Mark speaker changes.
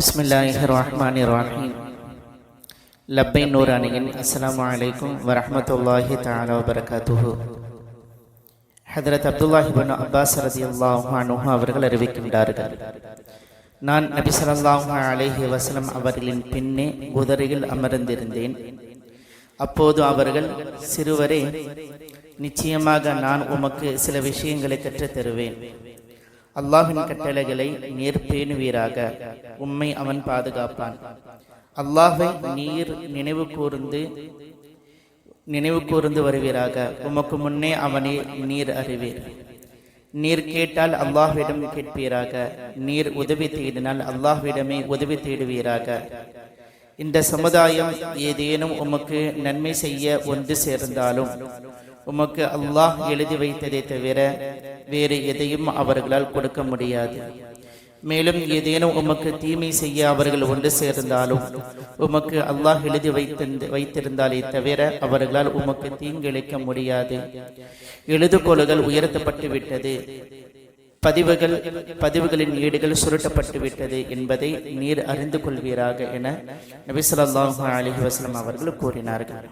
Speaker 1: பிஸ்மில்லாஹி ரஹ்மான் ரஹீம் லப்பை நூரானியின் அஸ்ஸலாமு அலைக்கும் வரஹ்மத்துல்லாஹி தஆலா வபரகாத்துஹு ஹதரத் அப்துல்லாஹி பின் அப்பாஸ் ரதியல்லாஹு அன்ஹு அவர்கள் அறிவிக்கின்றார்கள். நான் நபி ஸல்லல்லாஹு அலேஹி வசலம் அவர்களின் பின்னே குதிரையில் அமர்ந்திருந்தேன். அப்போது அவர்கள் சிறுவரே நிச்சயமாக நான் உமக்கு சில விஷயங்களை கற்றுத் தருவேன். அல்லாஹின் கட்டளைகளை நீர் பேணுவீராக உம்மை அவன் பாதுகாப்பான். அல்லாஹை நீர் நினைவு கூர்ந்து நினைவு கூர்ந்து வருவீராக. உமக்கு முன்னே அவனை நீர் அறிவீர். நீர் கேட்டால் அல்லாஹ்விடம் கேட்பீராக. நீர் உதவி தேடினால் அல்லாஹ்விடமே உதவி தேடுவீராக. இந்த சமுதாயம் ஏதேனும் உமக்கு நன்மை செய்ய ஒன்று சேர்ந்தாலும் உமக்கு அல்லாஹ் எழுதி வைத்ததை தவிர வேறு எதையும் அவர்களால் கொடுக்க முடியாது. மேலும் ஏதேனும் உமக்கு தீமை செய்ய அவர்கள் ஒன்று சேர்ந்தாலும் உமக்கு அல்லாஹ் எழுதி வைத்திருந்த வைத்திருந்தாலே தவிர அவர்களால் உமக்கு தீங்கிழைக்க முடியாது. எழுதுகோள்கள் உயர்த்தப்பட்டு விட்டது. பதிவுகள் பதிவுகளின் ஈடுகள் சுருட்டப்பட்டு விட்டது என்பதை நீர் அறிந்து கொள்வீராக என நபி அலி வஸ்லம் அவர்கள் கூறினார்கள்.